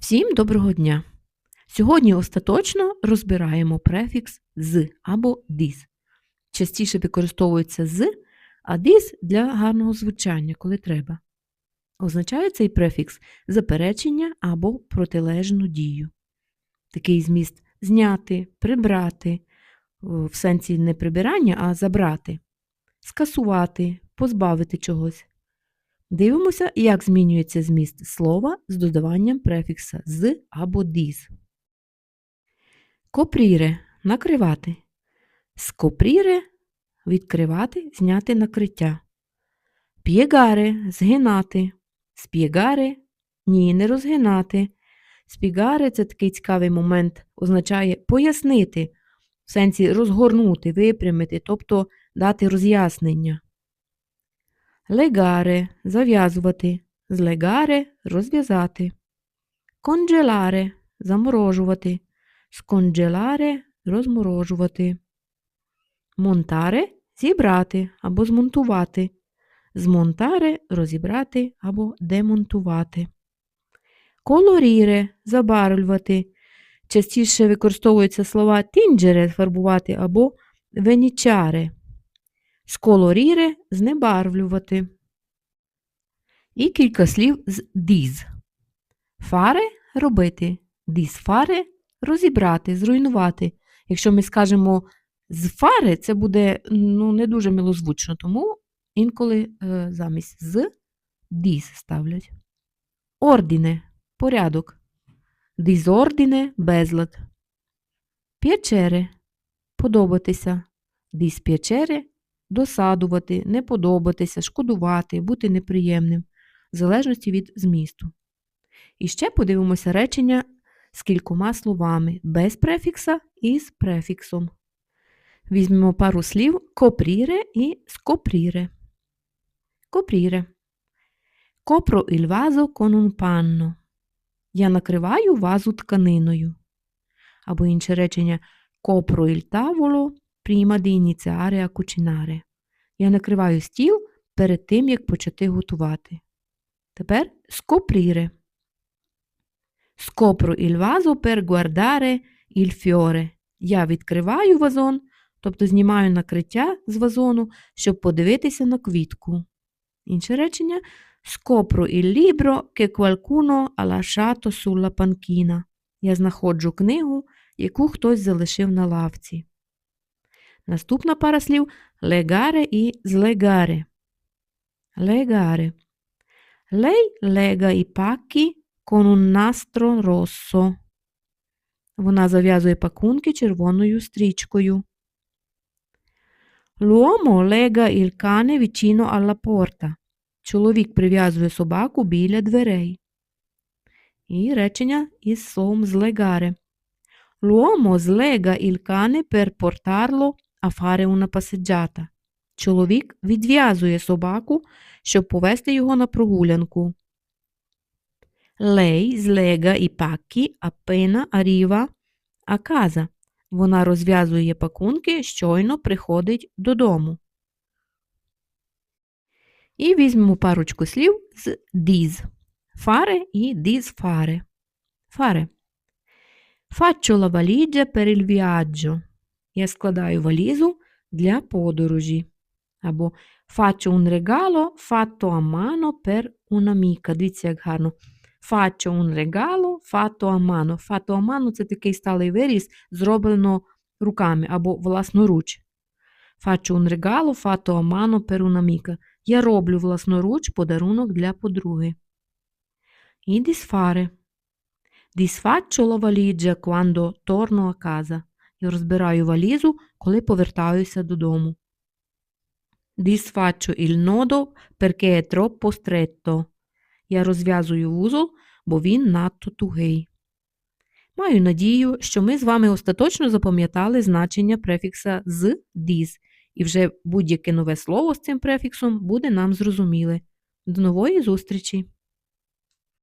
Всім доброго дня! Сьогодні остаточно розбираємо префікс з або діз. Частіше використовується з, а діз для гарного звучання, коли треба. Означає цей префікс заперечення або протилежну дію. Такий зміст зняти, прибрати, в сенсі не прибирання, а забрати, скасувати, позбавити чогось. Дивимося, як змінюється зміст слова з додаванням префікса з або діз. Копріре накривати. Скопріре відкривати, зняти накриття. П'єгаре згинати. Сп'єгаре ні, не розгинати. Спігаре це такий цікавий момент, означає пояснити, в сенсі розгорнути, випрямити, тобто дати роз'яснення. Легаре зав'язувати, злегаре розв'язати. Конджеларе заморожувати, сконджеларе розморожувати. Монтаре зібрати або змонтувати. Змонтаре розібрати або демонтувати. Колоріре забарвлювати. Частіше використовуються слова тінджере фарбувати або венічаре. Сколоріре знебарвлювати. І кілька слів з діз. Фаре робити. Дізфаре розібрати, зруйнувати. Якщо ми скажемо з фари, це буде ну, не дуже милозвучно, тому інколи е, замість з діз ставлять. Ордіне порядок. Дізордіне безлад. П'ячере подобатися. Дисп'ячере досадувати, не подобатися, шкодувати, бути неприємним, в залежності від змісту. І ще подивимося речення з кількома словами без префікса і з префіксом. Візьмемо пару слів копріре і скопріре. Копріре. Копро vaso con un panno. Я накриваю вазу тканиною. Або інше речення Копро il tavolo prima di iniziare a. Я накриваю стіл перед тим, як почати готувати. Тепер скопріре. Скопро il vaso per guardare il fiore. Я відкриваю вазон, тобто знімаю накриття з вазону, щоб подивитися на квітку. Інше речення Scopro il libro che qualcuno ha lasciato sulla. Я знаходжу книгу, яку хтось залишив на лавці. Наступна пара слів легаре і злегаре. Легаре. Lei lega i pacchi con un. Вона зав'язує пакунки червоною стрічкою. L'uomo lega il cane vicino alla porta. Чоловік прив'язує собаку біля дверей. І речення із словом злегаре. L'uomo slega il cane per portarlo a fare una passeggiata. Чоловік відв'язує собаку, щоб повести його на прогулянку. Slega i pacchi appena arriva a casa. Вона розв'язує пакунки, щойно приходить додому. І візьмемо парочку слів з діз. Фаре і дізфаре. Фаре. Faccio la valigia per. Я складаю валізу для подорожі. Або faccio un regalo fatto a mano per un'amica. Дивіться, як гарно. Faccio un regalo fatto a mano. Fatto a mano – це такий сталий виріз, зроблено руками або власноруч. Faccio un regalo fatto a mano per un'amica. Я роблю власноруч подарунок для подруги. І disfare. Disfaccio la valigia quando torno a casa. Я розбираю валізу, коли повертаюся додому. Disfaccio il nodo perché è troppo stretto. Я розв'язую вузол, бо він надто тугий. Маю надію, що ми з вами остаточно запам'ятали значення префікса з dis, і вже будь-яке нове слово з цим префіксом буде нам зрозуміле. До нової зустрічі!